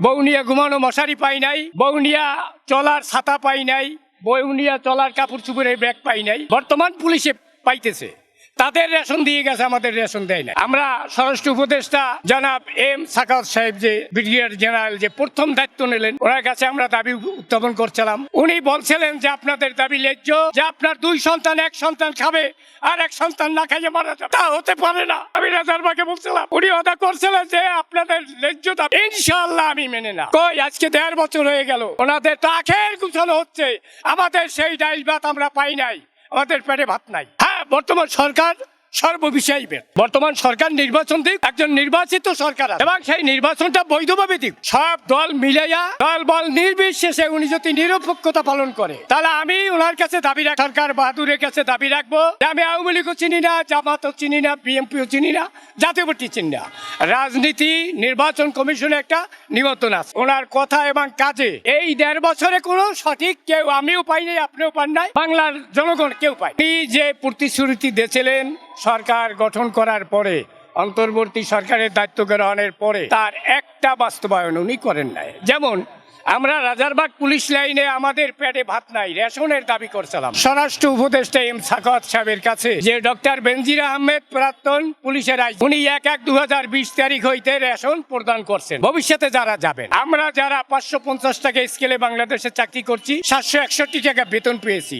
বৌনিয়া ঘুমানো মশারি পাই নাই, বউ নিয়া চলার ছাতা পাই নাই, বউ নিয়া চলার কাপড় চুপড়ের ব্যাগ পাই নাই। বর্তমান পুলিশে পাইতেছে। তাদের রেশন দিয়ে গেছে, আমাদের রেশন দেয় না আমরা স্বরাষ্ট্র উপদেষ্টা জনাব এম সাকাত সাহেব যে ব্রিগেডিয়ার জেনারেল যে প্রথম দায়িত্ব নিলেন, ওনার কাছে আমরা দাবি উত্থাপন করছিলাম। উনি বলছিলেন যে আপনাদের দাবি ন্যায্য, যে আপনার দুই সন্তান এক সন্তান খাবে আর এক সন্তান না খাইয়ে মারা যাবে। তা হতে পারে না, আমি রাজারবাকে বলছিলাম। উনি ওটা করছিলেন যে আপনাদের ন্যায্য দাবি ইনশাল্লাহ আমি মেনে না কই, আজকে দেড় বছর হয়ে গেল, ওনাদের টাকের গুছানো হচ্ছে, আমাদের সেই ডাইল ভাত আমরা পাই নাই, আমাদের পেটে ভাত নাই। বর্তমান সরকার সর্ববিষয়ী বেদ। বর্তমান সরকার নির্বাচন দিক, একজন নির্বাচিত সরকার এবং সেই নির্বাচনটা বৈধভাবে দিক। সব দল মিলাইয়া দল বল নির্বিশেষে উনি যদি নিরপেক্ষতা পালন করে, তাহলে আমি ওনার কাছে দাবি রাখ সরকার বাহাদুরের কাছে দাবি রাখব আমি আওয়ামী লীগও চিনি না, জামাতও চিনি না, বিএনপিও চিনি না, জাতীয় পার্টি চিনি না। রাজনীতি, নির্বাচন কমিশনে একটা নিমন্ত্রণ আছে। ওনার কথা এবং কাজে এই দেড় বছরে কোনো সঠিক কেউ, আমিও পাই নাই, আপনিও পান নাই, বাংলার জনগণ কেউ পাই যে প্রতিশ্রুতি দিয়েছিলেন সরকার গঠন করার পরে, অন্তর্বর্তী সরকারের দায়িত্ব গ্রহণের পরে তার একটা বাস্তবায়ন উনি করেন নাই। যেমন, আমরা রাজারবাগ পুলিশ লাইনে আমাদের পেটে ভাত নাই, রেশনের দাবি করছিলাম। স্বরাষ্ট্র উপদেষ্টা এম সাকাত সাহেবের কাছে যে ডক্টর বেনজির আহমেদ প্রাক্তন পুলিশের আই উনি এক এক দু বিশ তারিখ হইতে রেশন প্রদান করছেন। ভবিষ্যতে যারা যাবেন, আমরা যারা পাঁচশো পঞ্চাশ টাকা স্কেলে বাংলাদেশে চাকরি করছি, সাতশো একষট্টি টাকা বেতন পেয়েছি।